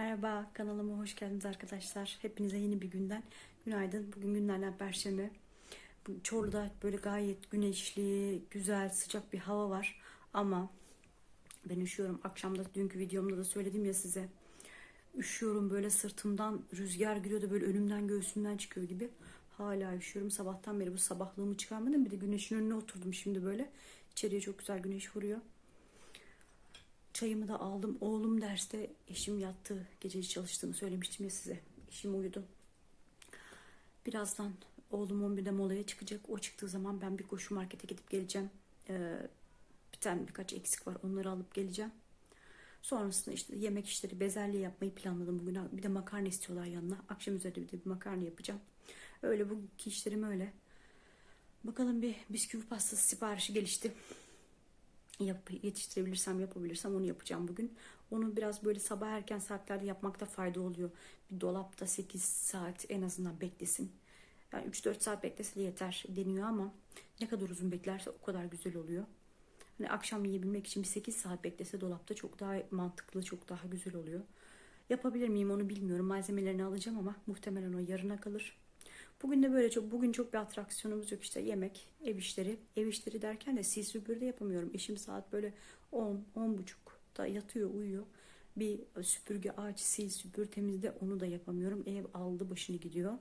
Merhaba, kanalıma hoş geldiniz arkadaşlar. Hepinize yeni bir günden günaydın. Bugün günlerden Perşembe. Çorlu'da böyle gayet güneşli, güzel, sıcak bir hava var. Ama ben üşüyorum. Akşamda dünkü videomda da söyledim ya size. Üşüyorum böyle sırtımdan rüzgar giriyor da böyle önümden göğsümden çıkıyor gibi. Hala üşüyorum. Sabahtan beri bu sabahlığımı çıkarmadım. Bir de güneşin önüne oturdum şimdi böyle. İçeriye çok güzel güneş vuruyor. Çayımı da aldım. Oğlum derste eşim yattı. Gececi çalıştığını söylemiştim ya size. Eşim uyudu. Birazdan oğlum 11'de molaya çıkacak. O çıktığı zaman ben bir koşu markete gidip geleceğim. Ee, bir tane birkaç eksik var. Onları alıp geleceğim. Sonrasında işte yemek işleri, bezelye yapmayı planladım bugün. Bir de makarna istiyorlar yanına. Akşam üzeri bir de bir makarna yapacağım. Öyle bugünkü işlerim öyle. Bakalım bir bisküvi pastası siparişi gelişti yap, yetiştirebilirsem yapabilirsem onu yapacağım bugün. Onu biraz böyle sabah erken saatlerde yapmakta fayda oluyor. Bir dolapta 8 saat en azından beklesin. Yani 3-4 saat beklese de yeter deniyor ama ne kadar uzun beklerse o kadar güzel oluyor. Hani akşam yiyebilmek için bir 8 saat beklese dolapta çok daha mantıklı, çok daha güzel oluyor. Yapabilir miyim onu bilmiyorum. Malzemelerini alacağım ama muhtemelen o yarına kalır. Bugün de böyle çok bugün çok bir atraksiyonumuz yok işte yemek, ev işleri. Ev işleri derken de sil süpür de yapamıyorum. Eşim saat böyle 10 10 buçukta yatıyor, uyuyor. Bir süpürge aç, sil süpür temizle onu da yapamıyorum. Ev aldı başını gidiyor.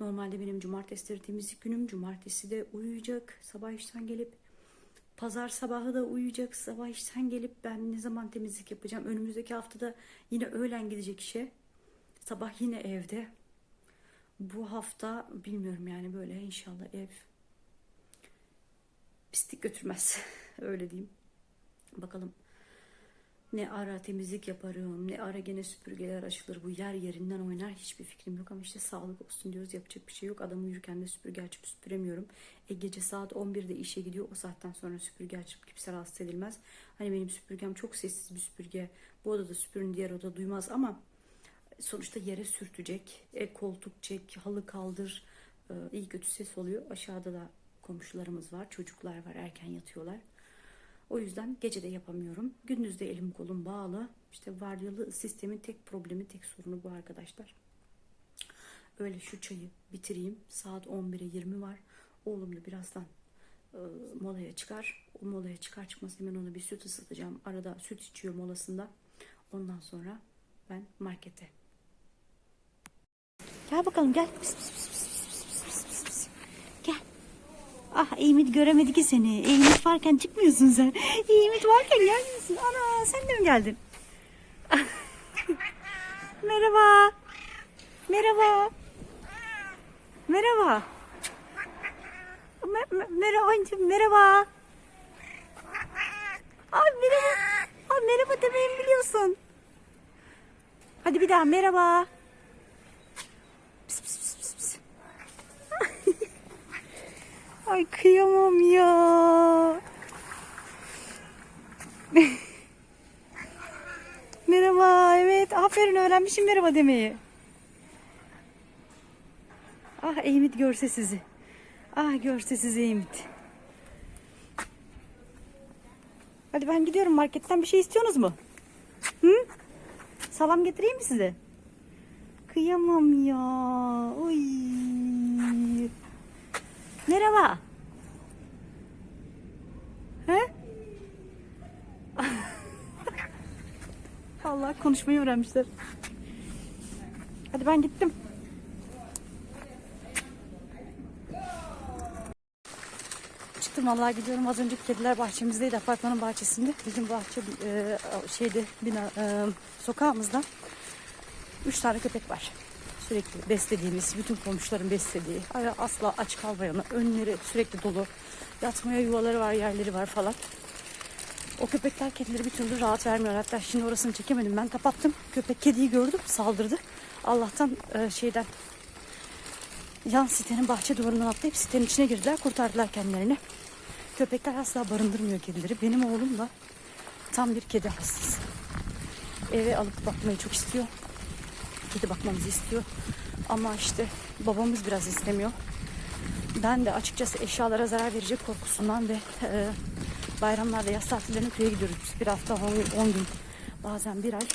Normalde benim cumartesileri temizlik günüm. Cumartesi de uyuyacak. Sabah işten gelip pazar sabahı da uyuyacak. Sabah işten gelip ben ne zaman temizlik yapacağım? Önümüzdeki haftada yine öğlen gidecek işe. Sabah yine evde bu hafta bilmiyorum yani böyle inşallah ev pislik götürmez. Öyle diyeyim. Bakalım ne ara temizlik yaparım, ne ara gene süpürgeler açılır. Bu yer yerinden oynar. Hiçbir fikrim yok ama işte sağlık olsun diyoruz. Yapacak bir şey yok. Adam uyurken de süpürge açıp süpüremiyorum. E gece saat 11'de işe gidiyor. O saatten sonra süpürge açıp kimse rahatsız edilmez. Hani benim süpürgem çok sessiz bir süpürge. Bu odada süpürün diğer oda duymaz ama sonuçta yere sürtecek. E, koltuk çek, halı kaldır. E, iyi kötü ses oluyor. Aşağıda da komşularımız var. Çocuklar var. Erken yatıyorlar. O yüzden gece de yapamıyorum. Gündüz de elim kolum bağlı. İşte varyalı sistemin tek problemi, tek sorunu bu arkadaşlar. Öyle şu çayı bitireyim. Saat 11'e 20 var. Oğlum da birazdan e, molaya çıkar. O molaya çıkar çıkmaz hemen ona bir süt ısıtacağım. Arada süt içiyor molasında. Ondan sonra ben markete. Gel bakalım gel. Pis, pis, pis, pis, pis, pis, pis. Gel. Ah Eymit göremedi ki seni. Eymit varken çıkmıyorsun sen. Eymit varken gelmiyorsun. Ana sen de mi geldin? Merhaba. Merhaba. Merhaba. Mer merhaba anneciğim merhaba. Abi merhaba. Abi merhaba demeyi biliyorsun. Hadi bir daha merhaba. Ay kıyamam ya. merhaba evet aferin öğrenmişim merhaba demeyi. Ah Eymit görse sizi. Ah görse sizi Eymit. Hadi ben gidiyorum marketten bir şey istiyorsunuz mu? Hı? Salam getireyim mi size? Kıyamam ya. Oy. Merhaba. He? Allah konuşmayı öğrenmişler. Hadi ben gittim. Çıktım vallahi gidiyorum. Az önce kediler bahçemizdeydi. Apartmanın bahçesinde. Bizim bahçe e, şeyde bina e, sokağımızda üç tane köpek var. Sürekli beslediğimiz, bütün komşuların beslediği, asla aç kalmayan, önleri sürekli dolu, yatmaya yuvaları var, yerleri var falan. O köpekler kedileri bir türlü rahat vermiyor. Hatta şimdi orasını çekemedim. Ben kapattım. Köpek kediyi gördüm, saldırdı. Allah'tan e, şeyden yan sitenin bahçe duvarından atlayıp sitenin içine girdiler, kurtardılar kendilerini. Köpekler asla barındırmıyor kedileri. Benim oğlum da tam bir kedi hastası. Eve alıp bakmayı çok istiyor. Kedi bakmamızı istiyor. Ama işte babamız biraz istemiyor. Ben de açıkçası eşyalara zarar verecek korkusundan ve e, bayramlarda yaz tatillerine köye gidiyoruz. Bir hafta 10 gün, 10 gün bazen bir ay.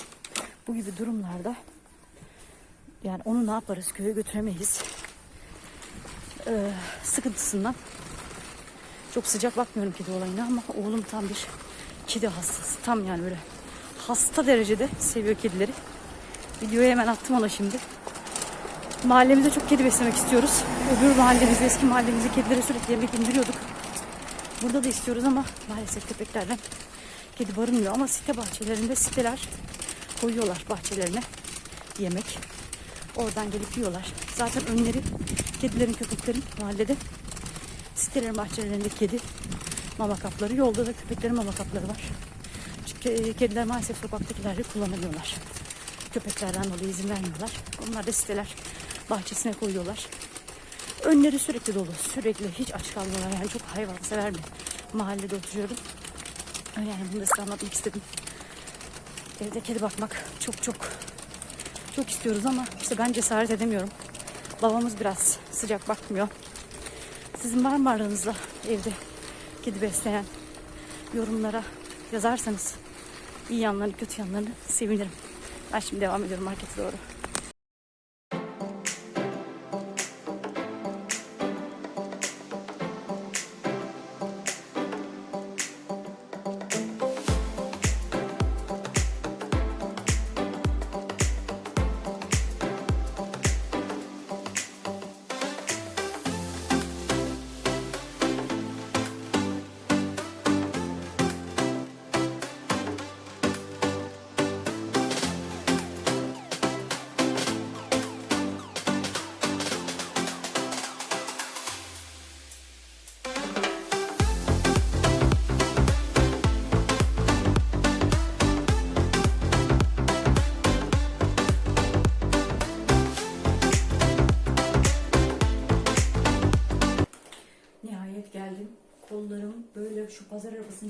Bu gibi durumlarda yani onu ne yaparız? Köye götüremeyiz. Ee, sıkıntısından çok sıcak bakmıyorum kedi olayına ama oğlum tam bir kedi hastası. Tam yani böyle hasta derecede seviyor kedileri. Videoyu hemen attım ona şimdi. Mahallemizde çok kedi beslemek istiyoruz. Öbür mahallemizde, eski mahallemizde kedilere sürekli yemek indiriyorduk. Burada da istiyoruz ama maalesef köpeklerden kedi barınmıyor. Ama site bahçelerinde siteler koyuyorlar bahçelerine yemek. Oradan gelip yiyorlar. Zaten önleri kedilerin, köpeklerin mahallede sitelerin bahçelerinde kedi mama kapları. Yolda da köpeklerin mama kapları var. Çünkü e, kediler maalesef sokaktakileri kullanamıyorlar. Köpeklerden dolayı izin vermiyorlar. Onlar da siteler bahçesine koyuyorlar. Önleri sürekli dolu. Sürekli hiç aç kalmıyorlar. Yani çok hayvansever bir mahallede oturuyorum. Yani bunu da size anlatmak istedim. Evde kedi bakmak çok çok çok istiyoruz ama işte ben cesaret edemiyorum. Babamız biraz sıcak bakmıyor. Sizin var mı aranızda evde kedi besleyen yorumlara yazarsanız iyi yanlarını kötü yanlarını sevinirim. Ben şimdi devam ediyorum markete doğru.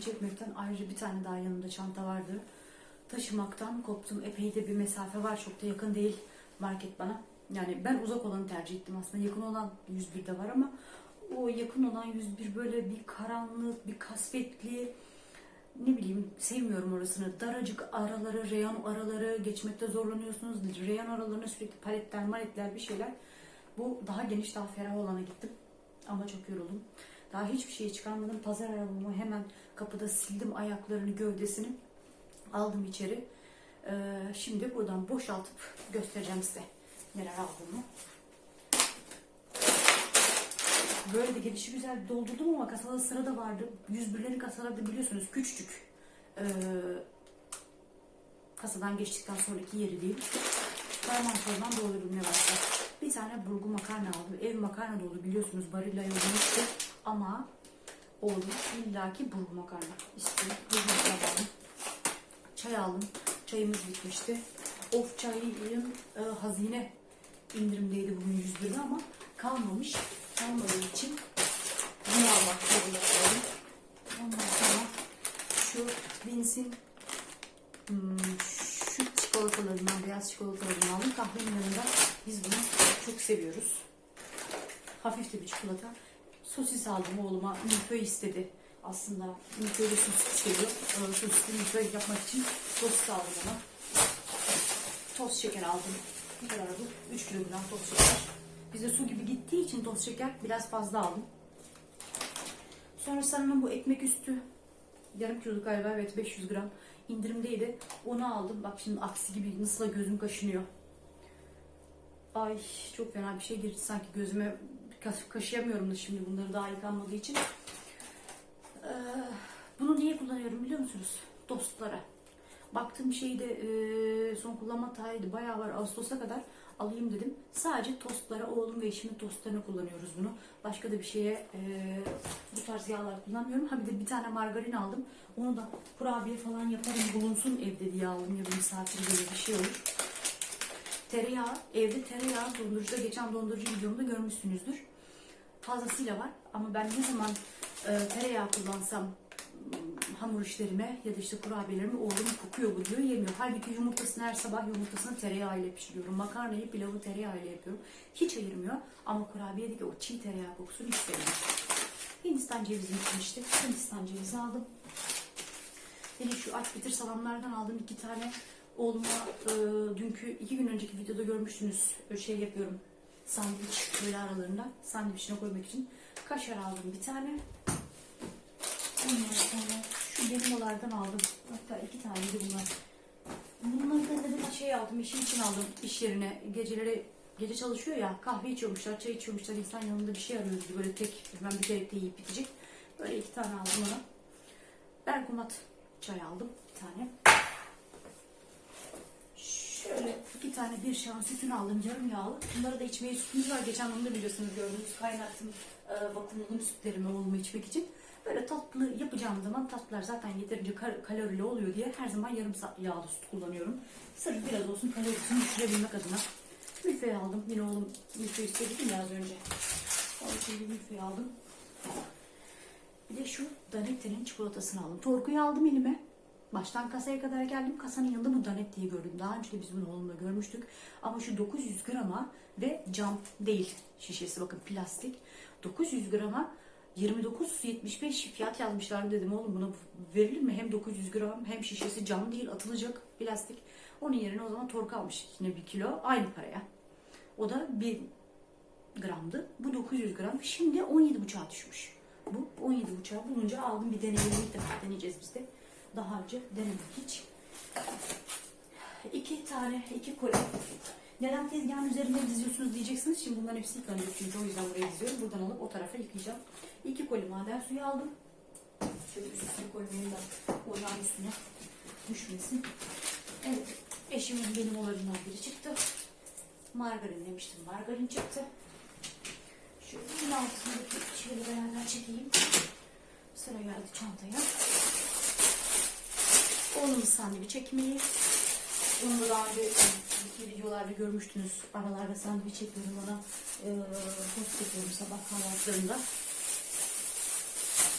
Çekmekten ayrıca bir tane daha yanımda çanta vardı. Taşımaktan koptum. Epey de bir mesafe var. Çok da yakın değil market bana. Yani ben uzak olanı tercih ettim aslında. Yakın olan 101'de var ama o yakın olan 101 böyle bir karanlık, bir kasvetli ne bileyim sevmiyorum orasını. Daracık araları, reyon araları geçmekte zorlanıyorsunuz. Reyon aralarına sürekli paletler, maletler bir şeyler. Bu daha geniş, daha ferah olana gittim. Ama çok yoruldum. Daha hiçbir şey çıkarmadım. Pazar arabamı hemen kapıda sildim ayaklarını, gövdesini. Aldım içeri. Ee, şimdi buradan boşaltıp göstereceğim size neler aldığımı. Böyle de gelişi güzel doldurdum ama kasada sıra da vardı. 101'lerin kasaları da biliyorsunuz küçücük. Ee, kasadan geçtikten sonraki yeri değil. Parmağım parmağım doldurdum ne varsa. Bir tane burgu makarna aldım. Ev makarna dolu biliyorsunuz Barilla yollamıştı. Ama oğlum illaki burgu makarna istiyor. Burgu makarna. Çay aldım. Çayımız bitmişti. Of çayın e, hazine indirimdeydi bugün 101'de ama kalmamış. Kalmadığı için bunu almak zorunda kaldım. Ondan sonra şu Vince'in hmm, şu çikolatalarından, beyaz çikolatalarından aldım. Kahvenin yanında biz bunu çok seviyoruz. Hafif de bir çikolata. Sosis aldım oğluma. Milföy istedi. Aslında milföy de sosis seviyor. Ee, Sosisli milföy yapmak için sosis aldım ona. Toz şeker aldım. Ne kadar bu? 3 kilogram toz şeker. Bize su gibi gittiği için toz şeker biraz fazla aldım. Sonra sanırım bu ekmek üstü yarım kiloluk galiba evet 500 gram indirimdeydi. Onu aldım. Bak şimdi aksi gibi nasıl gözüm kaşınıyor. Ay çok fena bir şey girdi sanki gözüme Kaş- kaşıyamıyorum da şimdi bunları daha yıkanmadığı için. Ee, bunu niye kullanıyorum biliyor musunuz? Dostlara. Baktığım şeyi de e, son kullanma tarihi bayağı var Ağustos'a kadar alayım dedim. Sadece tostlara oğlum ve eşimin tostlarına kullanıyoruz bunu. Başka da bir şeye e, bu tarz yağlar kullanmıyorum. Ha bir de bir tane margarin aldım. Onu da kurabiye falan yaparım bulunsun evde diye aldım ya bir misafir gibi bir şey olur. Tereyağı, evde tereyağı dondurucuda geçen dondurucu videomda görmüşsünüzdür. Fazlasıyla var ama ben ne zaman e, tereyağı kullansam m, hamur işlerime ya da işte kurabiyelerime oğlum kokuyor bu diyor yemiyor. Halbuki yumurtasını her sabah yumurtasını tereyağı ile pişiriyorum. Makarnayı pilavı tereyağı ile yapıyorum. Hiç ayırmıyor ama kurabiyedeki o çiğ tereyağı kokusunu hiç. Hindistan cevizi bitmişti. Hindistan cevizi aldım. Yine şu aç bitir salamlardan aldım iki tane. Oğluma e, dünkü iki gün önceki videoda görmüştünüz. Şey yapıyorum. Sandviç böyle aralarında. Sandviçine koymak için. Kaşar aldım bir tane. Ondan sonra şu benim aldım. Hatta iki taneydi bunlar. Bunları da dedim şey aldım, işim için aldım iş yerine. Geceleri gece çalışıyor ya kahve içiyormuşlar, çay içiyormuşlar. İnsan yanında bir şey arıyoruz böyle tek hemen bir kere de yiyip bitecek. Böyle iki tane aldım ona. Bergamat çay aldım bir tane. Şöyle iki tane bir şan sütünü aldım yarım yağlı. Bunları da içmeye sütümüz var. Geçen onu da biliyorsunuz gördünüz. Kaynattım e, vakumladım sütlerimi oğluma içmek için. Böyle tatlı yapacağım zaman tatlılar zaten yeterince kalorili oluyor diye her zaman yarım yağlı süt kullanıyorum. Sırf biraz olsun kalorisini düşürebilmek adına. Milföy aldım. Yine oğlum milföy istedi ya az önce. Onun için bir milföy aldım. Bir de şu Danette'nin çikolatasını aldım. Torkuyu aldım elime. Baştan kasaya kadar geldim. Kasanın yanında bu Danette'yi gördüm. Daha önce de biz bunu oğlumla görmüştük. Ama şu 900 grama ve cam değil şişesi bakın plastik. 900 grama 29.75 fiyat yazmışlar dedim oğlum buna verilir mi? Hem 900 gram hem şişesi cam değil atılacak plastik. Onun yerine o zaman tork almış yine bir kilo aynı paraya. O da 1 gramdı. Bu 900 gram. Şimdi 17,5'a düşmüş. Bu 17,5'a bulunca aldım bir deneyelim. İlk defa deneyeceğiz biz de. Daha önce denemedik hiç. İki tane, iki koli. Neden tezgahın üzerinde diziyorsunuz diyeceksiniz. Şimdi bunların hepsi yıkanıyor çünkü o yüzden buraya diziyorum. Buradan alıp o tarafa yıkayacağım. İki koli maden suyu aldım. Şöyle üstüne koymayayım da ocağın üstüne düşmesin. Evet, eşimin benim olarından biri çıktı. Margarin demiştim, margarin çıktı. Şöyle bunun altındaki şeyleri beraber çekeyim. Sıra geldi çantaya. Oğlumun sandviç ekmeği. Onu daha önce iki videolarda görmüştünüz. Aralarda sandviç yapıyorum ona. E, tost yapıyorum sabah kahvaltılarında.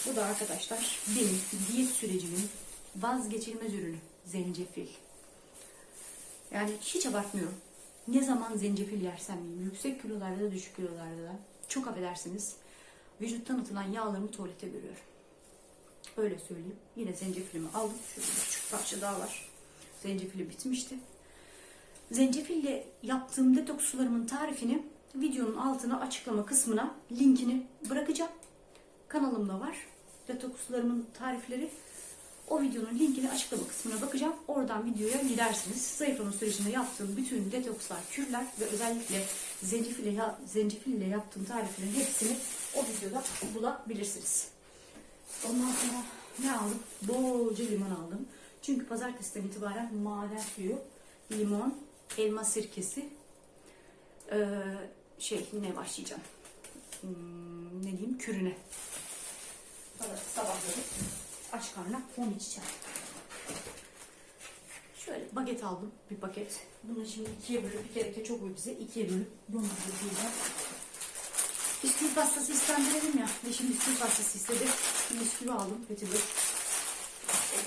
Bu da arkadaşlar benim diyet sürecimin vazgeçilmez ürünü. Zencefil. Yani hiç abartmıyorum. Ne zaman zencefil yersem yiyeyim. Yüksek kilolarda da düşük kilolarda da. Çok affedersiniz. Vücuttan atılan yağlarımı tuvalete görüyorum. Öyle söyleyeyim. Yine zencefilimi aldım. Şöyle küçük parça daha var. Zencefili bitmişti. Zencefille yaptığım detoks sularımın tarifini videonun altına açıklama kısmına linkini bırakacağım. Kanalımda var. Detoks sularımın tarifleri. O videonun linkini açıklama kısmına bakacağım. Oradan videoya gidersiniz. Zayıflama sürecinde yaptığım bütün detokslar, kürler ve özellikle zencefille, zencefille yaptığım tariflerin hepsini o videoda bulabilirsiniz. Ondan sonra ne aldım? Bolca limon aldım. Çünkü pazartesiden itibaren maden suyu, limon, elma sirkesi, ee, şey ne başlayacağım? Hmm, ne diyeyim? Kürüne. Sabahları aç karnına onu içeceğim. Şöyle baget aldım. Bir paket. Bunu şimdi ikiye bölüp bir kere çok uy bize. ikiye bölüp donduracağım. Bisküvi pastası istendirelim ya. Eşim bisküvi pastası istedi. Bisküvi aldım. Petibör.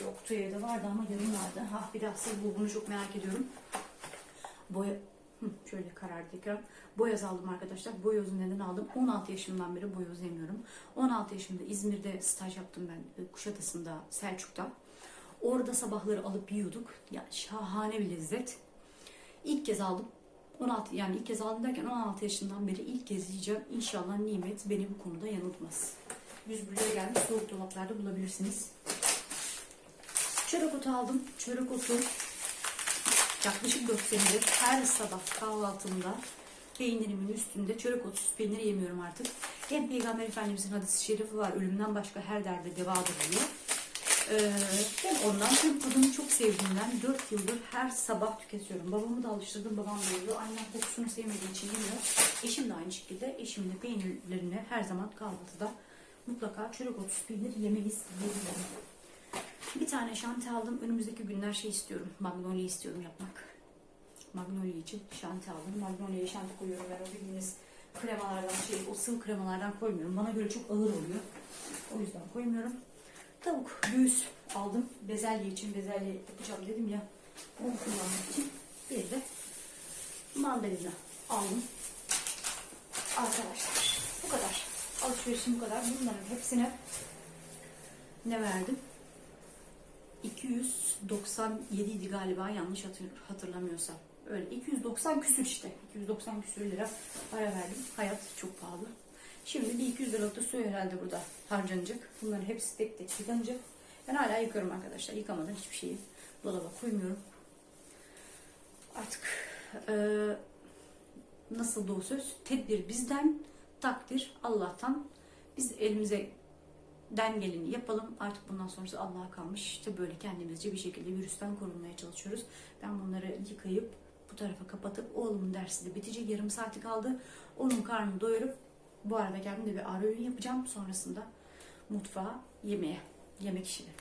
O yoktu evde vardı ama yarım vardı. Ha bir daha siz bu bunu çok merak ediyorum. Boya Hı, şöyle karardı ekran. Boyoz aldım arkadaşlar. Boyoz'u neden aldım? 16 yaşımdan beri boyoz yemiyorum. 16 yaşımda İzmir'de staj yaptım ben. e, Kuşadası'nda, Selçuk'ta. Orada sabahları alıp yiyorduk. Ya şahane bir lezzet. İlk kez aldım. 16 yani ilk kez aldım derken 16 yaşından beri ilk kez yiyeceğim. İnşallah nimet beni bu konuda yanıltmaz. 100 buraya gelmiş. Soğuk dolaplarda bulabilirsiniz. Çörek otu aldım. Çörek otu yaklaşık 4 senedir her sabah kahvaltımda peynirimin üstünde çörek otsuz peynir yemiyorum artık. Hem Peygamber Efendimizin hadisi şerifi var. Ölümden başka her derde devadır diyor. Ee, ben ondan hem tadını çok sevdiğimden 4 yıldır her sabah tüketiyorum. Babamı da alıştırdım. Babam da yiyor. Annem kokusunu sevmediği için yemiyor. Eşim de aynı şekilde. Eşim de peynirlerini her zaman kahvaltıda mutlaka çörek otsuz peynir yemeyiz diyebilirim. Bir tane şanti aldım. Önümüzdeki günler şey istiyorum. Magnolia istiyorum yapmak. Magnolia için şanti aldım. Magnolia'ya şanti koyuyorum. Ben o bildiğiniz kremalardan şey, o sıvı kremalardan koymuyorum. Bana göre çok ağır oluyor. O yüzden koymuyorum. Tavuk göğüs aldım. Bezelye için bezelye yapacağım dedim ya. Onu kullanmak için. Bir de mandalina aldım. Arkadaşlar bu kadar. Alışverişim bu kadar. Bunların hepsine ne verdim? 297 idi galiba yanlış hatır- hatırlamıyorsam. Öyle 290 küsür işte. 290 küsür lira para verdim. Hayat çok pahalı. Şimdi bir 200 liralık da su herhalde burada harcanacak. Bunların hepsi tek tek yıkanacak. Ben hala yıkıyorum arkadaşlar. Yıkamadan hiçbir şeyi dolaba koymuyorum. Artık eee nasıl da söz? Tedbir bizden, takdir Allah'tan. Biz elimize den geleni yapalım. Artık bundan sonrası Allah'a kalmış. İşte böyle kendimizce bir şekilde virüsten korunmaya çalışıyoruz. Ben bunları yıkayıp bu tarafa kapatıp oğlumun dersi de bitecek. Yarım saati kaldı. Onun karnını doyurup bu arada kendime de bir ara öğün yapacağım. Sonrasında mutfağa yemeğe, yemek işine.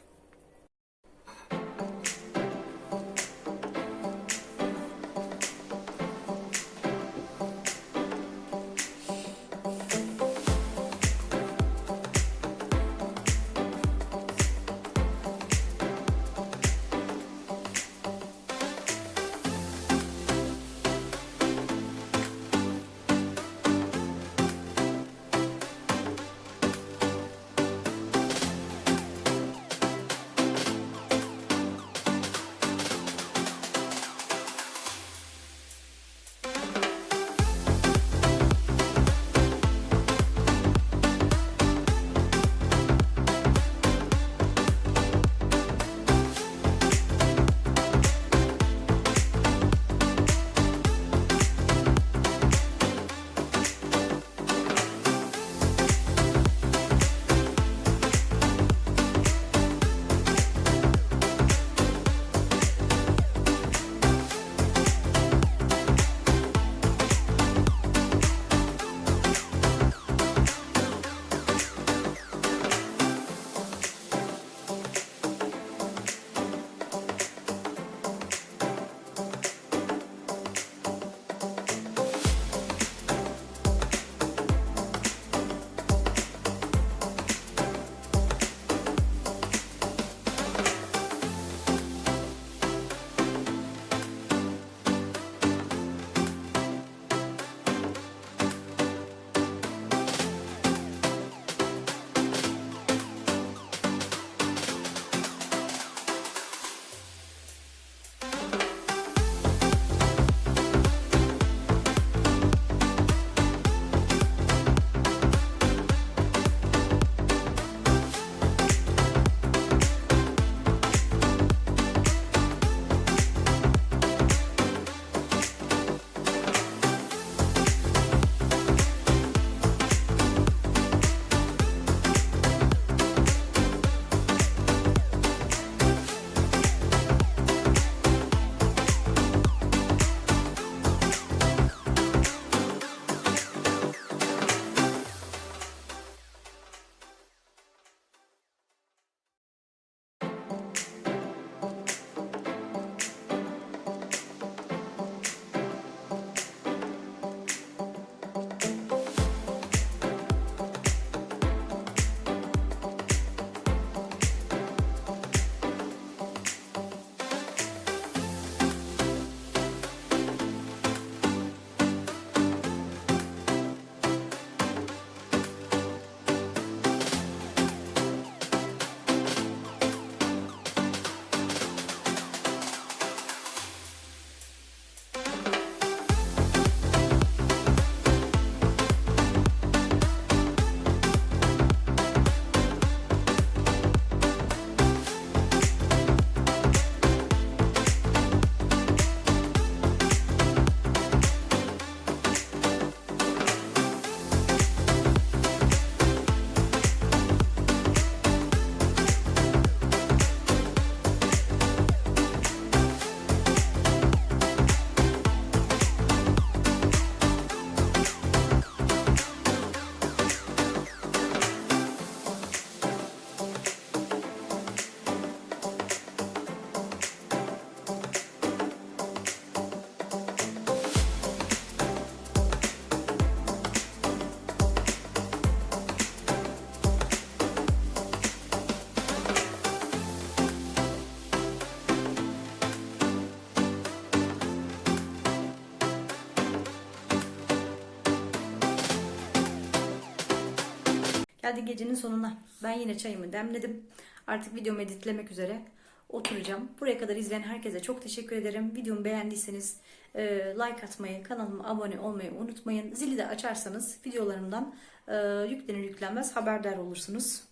Geldik gecenin sonuna. Ben yine çayımı demledim. Artık videomu editlemek üzere. oturacağım. Buraya kadar izleyen herkese çok teşekkür ederim. Videomu beğendiyseniz e, like atmayı, kanalıma abone olmayı unutmayın. Zili de açarsanız videolarımdan e, yüklenir yüklenmez haberdar olursunuz.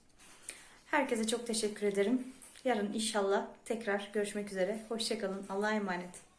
Herkese çok teşekkür ederim. Yarın inşallah tekrar görüşmek üzere. Hoşçakalın. Allah'a emanet.